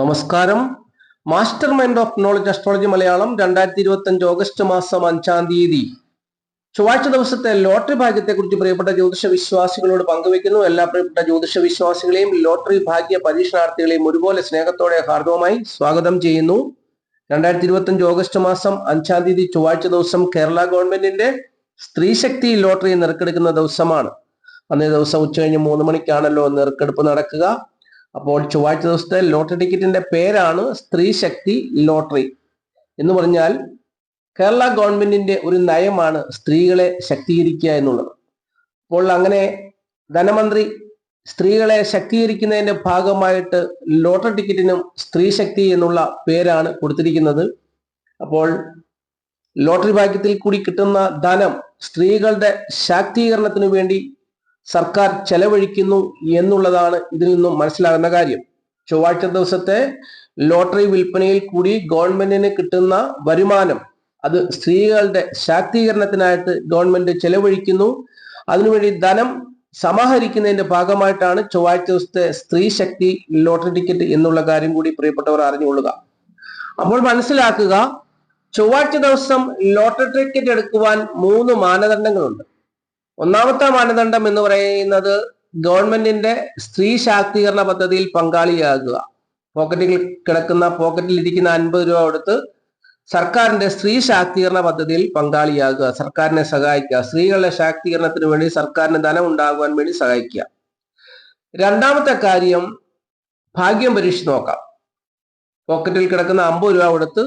നമസ്കാരം. Master mind of knowledge astrology Malayalam രണ്ടായിരത്തി ഇരുപത്തി അഞ്ച് ഓഗസ്റ്റ് മാസം അഞ്ചാം തീയതി. ചൊവ്വാഴ്ച ദിവസത്തെ ലോട്ടറി ഭാഗ്യത്തെക്കുറിച്ച് പ്രിയപ്പെട്ട ജ്യോതിഷ വിശ്വാസികളോട് പങ്കുവെക്കുന്നു എല്ലാ പ്രിയപ്പെട്ട ജ്യോതിഷ വിശ്വാസികളെയും ലോട്ടറി ഭാഗ്യ പരീക്ഷണാർത്ഥികളെയും ഒരുപോലെ സ്നേഹത്തോടെ ഹാർദവുമായി സ്വാഗതം ചെയ്യുന്നു. രണ്ടായിരത്തി ഇരുപത്തി അഞ്ച് ഓഗസ്റ്റ് മാസം അഞ്ചാം തീയതി ചൊവ്വാഴ്ച ദിവസം കേരള ഗവൺമെന്റിന്റെ സ്ത്രീശക്തി ലോട്ടറി നറുക്കെടുക്കുന്ന ദിവസമാണ്. അന്നേ ദിവസം ഉച്ചകഴിഞ്ഞ് മൂന്ന് മണിക്കാണല്ലോ നറുക്കെടുപ്പ് നടക്കുക. അപ്പോൾ ചൊവ്വാഴ്ച ദിവസത്തെ ലോട്ടറി ടിക്കറ്റിന്റെ പേരാണ് സ്ത്രീ ശക്തി ലോട്ടറി എന്ന് പറഞ്ഞാൽ കേരള ഗവൺമെന്റിന്റെ ഒരു നയമാണ് സ്ത്രീകളെ ശക്തീകരിക്കുക എന്നുള്ളത്. അപ്പോൾ അങ്ങനെ ധനമന്ത്രി സ്ത്രീകളെ ശക്തീകരിക്കുന്നതിന്റെ ഭാഗമായിട്ട് ലോട്ടറി ടിക്കറ്റിനും സ്ത്രീ ശക്തി എന്നുള്ള പേരാണ് കൊടുത്തിരിക്കുന്നത്. അപ്പോൾ ലോട്ടറി ഭാഗ്യത്തിൽ കൂടി കിട്ടുന്ന ധനം സ്ത്രീകളുടെ ശാക്തീകരണത്തിനു വേണ്ടി സർക്കാർ ചെലവഴിക്കുന്നു എന്നുള്ളതാണ് ഇതിൽ നിന്നും മനസ്സിലാകുന്ന കാര്യം. ചൊവ്വാഴ്ച ദിവസത്തെ ലോട്ടറി വിൽപ്പനയിൽ കൂടി ഗവൺമെന്റിന് കിട്ടുന്ന വരുമാനം അത് സ്ത്രീകളുടെ ശാക്തീകരണത്തിനായിട്ട് ഗവൺമെന്റ് ചെലവഴിക്കുന്നു. അതിനുവേണ്ടി ധനം സമാഹരിക്കുന്നതിന്റെ ഭാഗമായിട്ടാണ് ചൊവ്വാഴ്ച ദിവസത്തെ സ്ത്രീ ശക്തി ലോട്ടറി ടിക്കറ്റ് എന്നുള്ള കാര്യം കൂടി പ്രിയപ്പെട്ടവർ അറിഞ്ഞുകൊള്ളുക. അപ്പോൾ മനസ്സിലാക്കുക ചൊവ്വാഴ്ച ദിവസം ലോട്ടറി ടിക്കറ്റ് എടുക്കുവാൻ മൂന്ന് മാനദണ്ഡങ്ങളുണ്ട്. ഒന്നാമത്തെ മാനദണ്ഡം എന്ന് പറയുന്നത് ഗവൺമെന്റിന്റെ സ്ത്രീ ശാക്തീകരണ പദ്ധതിയിൽ പങ്കാളിയാകുക. പോക്കറ്റിൽ കിടക്കുന്ന പോക്കറ്റിൽ ഇരിക്കുന്ന അൻപത് രൂപ കൊടുത്ത് സർക്കാരിന്റെ സ്ത്രീ ശാക്തീകരണ പദ്ധതിയിൽ പങ്കാളിയാകുക സർക്കാരിനെ സഹായിക്കുക സ്ത്രീകളുടെ ശാക്തീകരണത്തിന് വേണ്ടി സർക്കാരിന് ധനം ഉണ്ടാകുവാൻ വേണ്ടി സഹായിക്കുക. രണ്ടാമത്തെ കാര്യം ഭാഗ്യം പരീക്ഷിച്ച് നോക്കാം. പോക്കറ്റിൽ കിടക്കുന്ന അമ്പത് രൂപ കൊടുത്ത്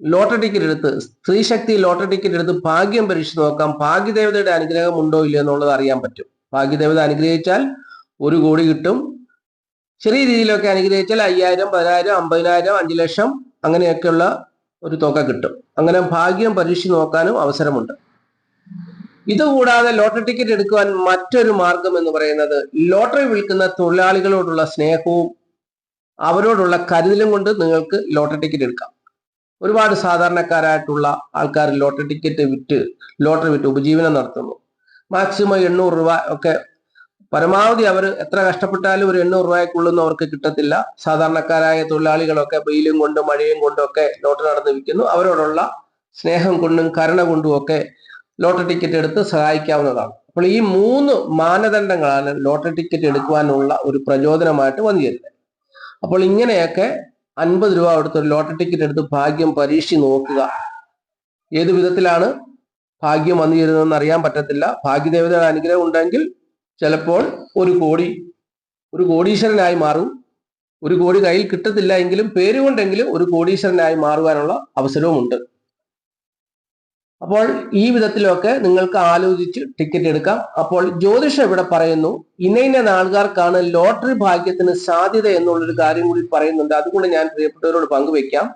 ലോട്ടറി ടിക്കറ്റ് എടുത്ത് സ്ത്രീ ശക്തി ലോട്ടറി ടിക്കറ്റ് എടുത്ത് ഭാഗ്യം പരീക്ഷിച്ച് നോക്കാം. ഭാഗ്യദേവതയുടെ അനുഗ്രഹം ഉണ്ടോ ഇല്ലയോ എന്നുള്ളത് അറിയാൻ പറ്റും. ഭാഗ്യദേവത അനുഗ്രഹിച്ചാൽ ഒരു കോടി കിട്ടും. ചെറിയ രീതിയിലൊക്കെ അനുഗ്രഹിച്ചാൽ അയ്യായിരം പതിനായിരം അമ്പതിനായിരം അഞ്ചു ലക്ഷം അങ്ങനെയൊക്കെയുള്ള ഒരു തുക കിട്ടും. അങ്ങനെ ഭാഗ്യം പരീക്ഷിച്ച് നോക്കാനും അവസരമുണ്ട്. ഇതുകൂടാതെ ലോട്ടറി ടിക്കറ്റ് എടുക്കുവാൻ മറ്റൊരു മാർഗം എന്ന് പറയുന്നത് ലോട്ടറി വിൽക്കുന്ന തൊഴിലാളികളോടുള്ള സ്നേഹവും അവരോടുള്ള കരുതലും കൊണ്ട് നിങ്ങൾക്ക് ലോട്ടറി ടിക്കറ്റ് എടുക്കാം. ഒരുപാട് സാധാരണക്കാരായിട്ടുള്ള ആൾക്കാർ ലോട്ടറി ടിക്കറ്റ് വിറ്റ് ലോട്ടറി വിറ്റ് ഉപജീവനം നടത്തുന്നു. മാക്സിമം എണ്ണൂറ് രൂപ ഒക്കെ പരമാവധി അവർ എത്ര കഷ്ടപ്പെട്ടാലും ഒരു എണ്ണൂറ് രൂപയ്ക്കുള്ളൊന്നും അവർക്ക് കിട്ടത്തില്ല. സാധാരണക്കാരായ തൊഴിലാളികളൊക്കെ വെയിലും കൊണ്ടും മഴയും കൊണ്ടും ഒക്കെ ലോട്ടറി നടന്ന് വിൽക്കുന്നു. അവരോടുള്ള സ്നേഹം കൊണ്ടും കരുണ കൊണ്ടും ഒക്കെ ലോട്ടറി ടിക്കറ്റ് എടുത്ത് സഹായിക്കാവുന്നതാണ്. അപ്പോൾ ഈ മൂന്ന് മാനദണ്ഡങ്ങളാണ് ലോട്ടറി ടിക്കറ്റ് എടുക്കുവാനുള്ള ഒരു പ്രചോദനമായിട്ട് വന്നിരുന്നത്. അപ്പോൾ ഇങ്ങനെയൊക്കെ അൻപത് രൂപ അവിടുത്തെ ഒരു ലോട്ടറി ടിക്കറ്റ് എടുത്ത് ഭാഗ്യം പരീക്ഷി നോക്കുക. ഏത് വിധത്തിലാണ് ഭാഗ്യം വന്നു ചേരുന്നതെന്ന് അറിയാൻ പറ്റത്തില്ല. ഭാഗ്യദേവതയുടെ അനുഗ്രഹം ഉണ്ടെങ്കിൽ ചിലപ്പോൾ ഒരു കോടി ഒരു കോടീശ്വരനായി മാറും. ഒരു കോടി കയ്യിൽ കിട്ടത്തില്ല എങ്കിലും പേരുകൊണ്ടെങ്കിലും ഒരു കോടീശ്വരനായി മാറുവാനുള്ള അവസരവുമുണ്ട്. അപ്പോൾ ഈ വിധത്തിലൊക്കെ നിങ്ങൾക്ക് ആലോചിച്ച് ടിക്കറ്റ് എടുക്കാം. അപ്പോൾ ജ്യോതിഷം ഇവിടെ പറയുന്നു ഇന്ന ഇന്ന നാളുകാർക്കാണ് ലോട്ടറി ഭാഗ്യത്തിന് സാധ്യത എന്നുള്ളൊരു കാര്യം കൂടി പറയുന്നുണ്ട്. അതുകൊണ്ട് ഞാൻ പ്രിയപ്പെട്ടവരോട് പങ്കുവെക്കാം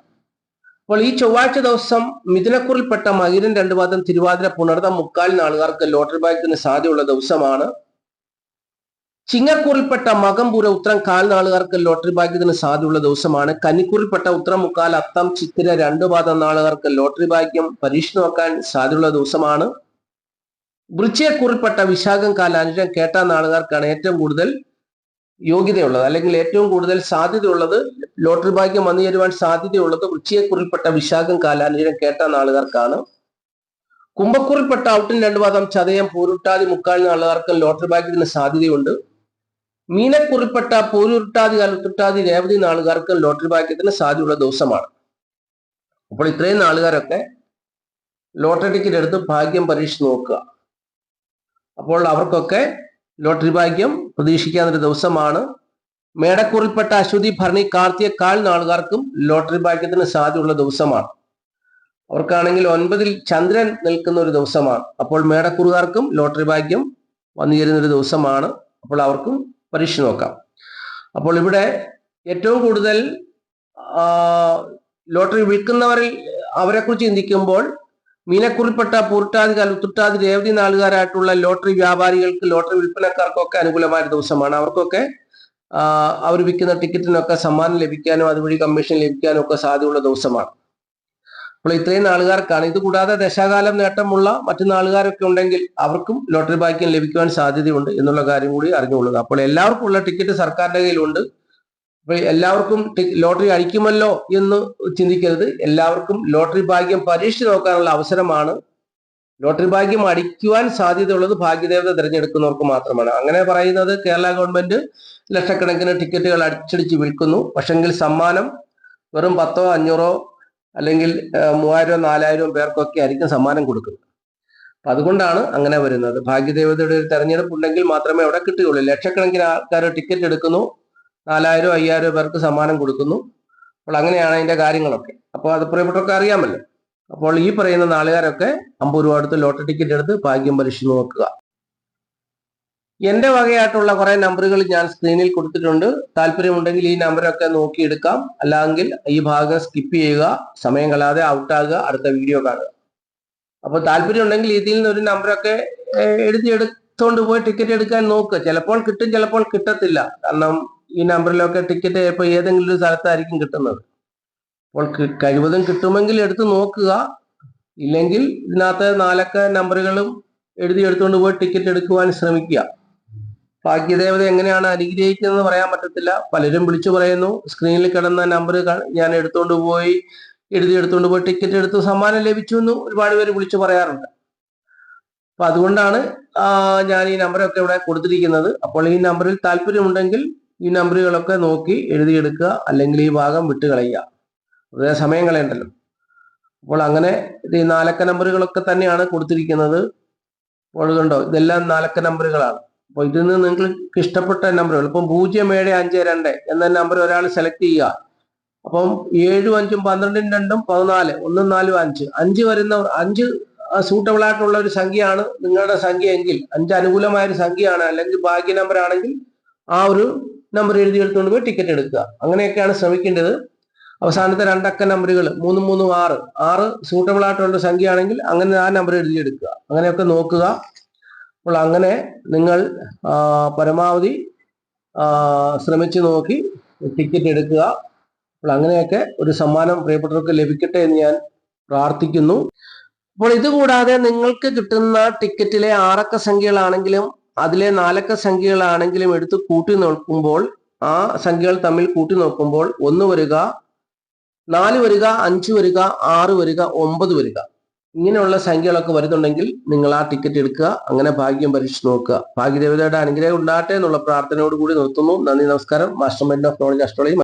അപ്പോൾ ഈ ചൊവ്വാഴ്ച ദിവസം മിഥുനക്കുറിൽപ്പെട്ട മകിരൻ രണ്ടുപാദം തിരുവാതിര പുണർന്ന മുക്കാൽ നാളുകാർക്ക് ലോട്ടറി ഭാഗ്യത്തിന് സാധ്യതയുള്ള ദിവസമാണ്. ചിങ്ങക്കൂറിൽപ്പെട്ട മകംപുര ഉത്രം കാൽനാളുകാർക്ക് ലോട്ടറി ഭാഗ്യത്തിന് സാധ്യതയുള്ള ദിവസമാണ്. കന്നിക്കൂറിൽപ്പെട്ട ഉത്രം മുക്കാൽ അത്തം ചിത്തിര രണ്ടു പാദം നാളുകാർക്ക് ലോട്ടറി ഭാഗ്യം പരീക്ഷ നോക്കാൻ സാധ്യതയുള്ള ദിവസമാണ്. വൃശ്ചയക്കൂറിൽപ്പെട്ട വിശാഖം കാല അനുജം കേട്ട നാളുകാർക്കാണ് ഏറ്റവും കൂടുതൽ യോഗ്യതയുള്ളത്. അല്ലെങ്കിൽ ഏറ്റവും കൂടുതൽ സാധ്യതയുള്ളത് ലോട്ടറി ഭാഗ്യം വന്നു ചേരുവാൻ സാധ്യതയുള്ളത് വൃശ്ചയക്കുറിൽപ്പെട്ട വിശാഖം കാലാനുജനം കേട്ട നാളുകാർക്കാണ്. കുംഭക്കുറിൽപ്പെട്ട ഔട്ടിൻ രണ്ടു പാദം ചതയം പൂരുട്ടാതി മുക്കാൽ നാളുകാർക്കും ലോട്ടറി ഭാഗ്യത്തിന് സാധ്യതയുണ്ട്. മീനക്കുറിൽപ്പെട്ട പോലുരുട്ടാതി കലത്തുട്ടാതി രേവതി നാളുകാർക്ക് ലോട്ടറി ഭാഗ്യത്തിന് സാധ്യതയുള്ള ദിവസമാണ്. അപ്പോൾ ഇത്രയും നാളുകാരൊക്കെ ലോട്ടറി ടിക്കറ്റ് എടുത്ത് ഭാഗ്യം പരീക്ഷിച്ച് നോക്കുക. അപ്പോൾ അവർക്കൊക്കെ ലോട്ടറി ഭാഗ്യം പ്രതീക്ഷിക്കാവുന്ന ദിവസമാണ്. മേടക്കുറിൽപ്പെട്ട അശ്വതി ഭരണി കാർത്തിക കാൽ നാളുകാർക്കും ലോട്ടറി ഭാഗ്യത്തിന് സാധ്യതയുള്ള ദിവസമാണ്. അവർക്കാണെങ്കിൽ ഒൻപതിൽ ചന്ദ്രൻ നിൽക്കുന്ന ഒരു ദിവസമാണ്. അപ്പോൾ മേടക്കുറുകാർക്കും ലോട്ടറി ഭാഗ്യം വന്നു ചേരുന്ന ഒരു ദിവസമാണ്. അപ്പോൾ അവർക്കും പരീക്ഷ നോക്കാം. അപ്പോൾ ഇവിടെ ഏറ്റവും കൂടുതൽ ലോട്ടറി വിൽക്കുന്നവരിൽ അവരെക്കുറിച്ച് ചിന്തിക്കുമ്പോൾ മീനക്കുറിപ്പെട്ട പൂർട്ടാതി കലുത്തുട്ടാതി രേവതി നാളുകാരായിട്ടുള്ള ലോട്ടറി വ്യാപാരികൾക്ക് ലോട്ടറി വിൽപ്പനക്കാർക്കൊക്കെ അനുകൂലമായ ദിവസമാണ്. അവർക്കൊക്കെ അവർ വിൽക്കുന്ന ടിക്കറ്റിനൊക്കെ സമ്മാനം ലഭിക്കാനും അതുവഴി കമ്മീഷൻ ലഭിക്കാനും ഒക്കെ സാധ്യതയുള്ള ദിവസമാണ്. അപ്പോൾ ഇത്രയും നാളുകാർക്കാണ്. ഇത് കൂടാതെ ദശാകാലം നേട്ടമുള്ള മറ്റു നാളുകാരൊക്കെ ഉണ്ടെങ്കിൽ അവർക്കും ലോട്ടറി ഭാഗ്യം ലഭിക്കുവാൻ സാധ്യതയുണ്ട് എന്നുള്ള കാര്യം കൂടി അറിഞ്ഞുകൊള്ളുക. അപ്പോൾ എല്ലാവർക്കും ഉള്ള ടിക്കറ്റ് സർക്കാരിന്റെ കയ്യിലുണ്ട്. അപ്പോൾ എല്ലാവർക്കും ലോട്ടറി അടിക്കുമല്ലോ എന്ന് ചിന്തിക്കരുത്. എല്ലാവർക്കും ലോട്ടറി ഭാഗ്യം പരീക്ഷ നോക്കാനുള്ള അവസരമാണ്. ലോട്ടറി ഭാഗ്യം അടിക്കുവാൻ സാധ്യതയുള്ളത് ഭാഗ്യദേവത തിരഞ്ഞെടുക്കുന്നവർക്ക് മാത്രമാണ്. അങ്ങനെ പറയുന്നത് കേരള ഗവൺമെന്റ് ലക്ഷക്കണക്കിന് ടിക്കറ്റുകൾ അടിച്ചടിച്ച് വിൽക്കുന്നു. പക്ഷെങ്കിൽ സമ്മാനം വെറും പത്തോ അഞ്ഞൂറോ അല്ലെങ്കിൽ മൂവായിരം നാലായിരം പേർക്കൊക്കെ ആയിരിക്കും സമ്മാനം കൊടുക്കുന്നത്. അപ്പൊ അതുകൊണ്ടാണ് അങ്ങനെ വരുന്നത്. ഭാഗ്യദേവതയുടെ ഒരു തെരഞ്ഞെടുപ്പ് ഉണ്ടെങ്കിൽ മാത്രമേ അവിടെ കിട്ടുകയുള്ളൂ. ലക്ഷക്കണക്കിന് ആൾക്കാർ ടിക്കറ്റ് എടുക്കുന്നു. നാലായിരം അയ്യായിരം പേർക്ക് സമ്മാനം കൊടുക്കുന്നു. അപ്പോൾ അങ്ങനെയാണ് അതിന്റെ കാര്യങ്ങളൊക്കെ. അപ്പോൾ അത് പ്രിയപ്പെട്ടവർക്ക് അറിയാമല്ലോ. അപ്പോൾ ഈ പറയുന്ന നാളുകാരൊക്കെ അമ്പത് രൂപ എടുത്ത് ലോട്ടറി ടിക്കറ്റ് എടുത്ത് ഭാഗ്യം പരീക്ഷിച്ച് നോക്കുക. എന്റെ വകയായിട്ടുള്ള കുറെ നമ്പറുകൾ ഞാൻ സ്ക്രീനിൽ കൊടുത്തിട്ടുണ്ട്. താല്പര്യമുണ്ടെങ്കിൽ ഈ നമ്പറൊക്കെ നോക്കിയെടുക്കാം. അല്ലെങ്കിൽ ഈ ഭാഗം സ്കിപ്പ് ചെയ്യുക. സമയം കളയാതെ ഔട്ടാകുക അടുത്ത വീഡിയോ കാണുക. അപ്പോൾ താല്പര്യം ഉണ്ടെങ്കിൽ ഇതിൽ നിന്ന് ഒരു നമ്പറൊക്കെ എഴുതിയെടുത്തോണ്ട് പോയി ടിക്കറ്റ് എടുക്കാൻ നോക്കുക ചിലപ്പോൾ കിട്ടും ചിലപ്പോൾ കിട്ടത്തില്ല. കാരണം ഈ നമ്പറിലൊക്കെ ടിക്കറ്റ് ഇപ്പൊ ഏതെങ്കിലും ഒരു സ്ഥലത്തായിരിക്കും കിട്ടുന്നത്. അപ്പോൾ കഴിവതും കിട്ടുമെങ്കിൽ എടുത്ത് നോക്കുക. ഇല്ലെങ്കിൽ ഇതിനകത്ത് നാലക്ക നമ്പറുകളും എഴുതി എടുത്തുകൊണ്ട് പോയി ടിക്കറ്റ് എടുക്കുവാൻ ശ്രമിക്കുക. ഭാഗ്യദേവത എങ്ങനെയാണ് അനുഗ്രഹിക്കുന്നത് പറയാൻ പറ്റത്തില്ല. പലരും വിളിച്ചു പറയുന്നു സ്ക്രീനിൽ കിടന്ന നമ്പർ ഞാൻ എടുത്തുകൊണ്ട് പോയി എഴുതി എടുത്തുകൊണ്ട് പോയി ടിക്കറ്റ് എടുത്ത് സമ്മാനം ലഭിച്ചു എന്ന് ഒരുപാട് പേര് വിളിച്ചു പറയാറുണ്ട്. അപ്പൊ അതുകൊണ്ടാണ് ഞാൻ ഈ നമ്പറൊക്കെ ഇവിടെ കൊടുത്തിരിക്കുന്നത്. അപ്പോൾ ഈ നമ്പറിൽ താല്പര്യമുണ്ടെങ്കിൽ ഈ നമ്പറുകളൊക്കെ നോക്കി എഴുതിയെടുക്കുക അല്ലെങ്കിൽ ഈ ഭാഗം വിട്ടു കളയുക. വെറുതെ സമയം കളയണ്ടല്ലോ. അപ്പോൾ അങ്ങനെ ഈ നാലക്ക നമ്പറുകളൊക്കെ തന്നെയാണ് കൊടുത്തിരിക്കുന്നത്. അപ്പോൾ കണ്ടോ ഇതെല്ലാം നാലക്ക നമ്പറുകളാണ് അപ്പോൾ ഇതിൽ നിന്ന് നിങ്ങൾക്ക് ഇഷ്ടപ്പെട്ട നമ്പറുകൾ ഇപ്പം പൂജ്യം ഏഴ് അഞ്ച് രണ്ട് എന്ന നമ്പർ ഒരാൾ സെലക്ട് ചെയ്യുക. അപ്പം ഏഴും അഞ്ചും പന്ത്രണ്ടും രണ്ടും പതിനാല് ഒന്നും നാലും അഞ്ച്. അഞ്ച് വരുന്ന അഞ്ച് സൂട്ടബിൾ ആയിട്ടുള്ള ഒരു സംഖ്യയാണ് നിങ്ങളുടെ സംഖ്യ എങ്കിൽ അഞ്ച് അനുകൂലമായ ഒരു സംഖ്യയാണ് അല്ലെങ്കിൽ ഭാഗ്യ നമ്പർ ആണെങ്കിൽ ആ ഒരു നമ്പർ എഴുതി എടുത്തുകൊണ്ട് പോയി ടിക്കറ്റ് എടുക്കുക. അങ്ങനെയൊക്കെയാണ് ശ്രമിക്കേണ്ടത്. അവസാനത്തെ രണ്ടക്ക നമ്പറുകൾ മൂന്ന് മൂന്ന് ആറ്. ആറ് സൂട്ടബിൾ ആയിട്ടുള്ള സംഖ്യയാണെങ്കിൽ അങ്ങനെ ആ നമ്പർ എഴുതി എടുക്കുക. അങ്ങനെയൊക്കെ നോക്കുക. അപ്പോൾ അങ്ങനെ നിങ്ങൾ പരമാവധി ശ്രമിച്ചു നോക്കി ടിക്കറ്റ് എടുക്കുക. അപ്പോൾ അങ്ങനെയൊക്കെ ഒരു സമ്മാനം പ്രിയപ്പെട്ടവർക്ക് ലഭിക്കട്ടെ എന്ന് ഞാൻ പ്രാർത്ഥിക്കുന്നു. അപ്പോൾ ഇതുകൂടാതെ നിങ്ങൾക്ക് കിട്ടുന്ന ടിക്കറ്റിലെ ആറക്ക സംഖ്യകളാണെങ്കിലും അതിലെ നാലക്ക സംഖ്യകളാണെങ്കിലും എടുത്ത് കൂട്ടി നോക്കുമ്പോൾ ആ സംഖ്യകൾ തമ്മിൽ കൂട്ടി നോക്കുമ്പോൾ ഒന്ന് വരിക നാല് വരിക അഞ്ച് വരിക ആറ് വരിക ഒമ്പത് വരിക. ഇങ്ങനെയുള്ള സംഖ്യകളൊക്കെ വരുന്നുണ്ടെങ്കിൽ നിങ്ങൾ ആ ടിക്കറ്റ് എടുക്കുക. അങ്ങനെ ഭാഗ്യം പരീക്ഷിച്ച് നോക്കുക. ഭാഗ്യദേവതയുടെ അനുഗ്രഹം ഉണ്ടാകട്ടെ എന്നുള്ള പ്രാർത്ഥനയോടുകൂടി നിർത്തുന്നു. നന്ദി നമസ്കാരം. Master mind of knowledge astrology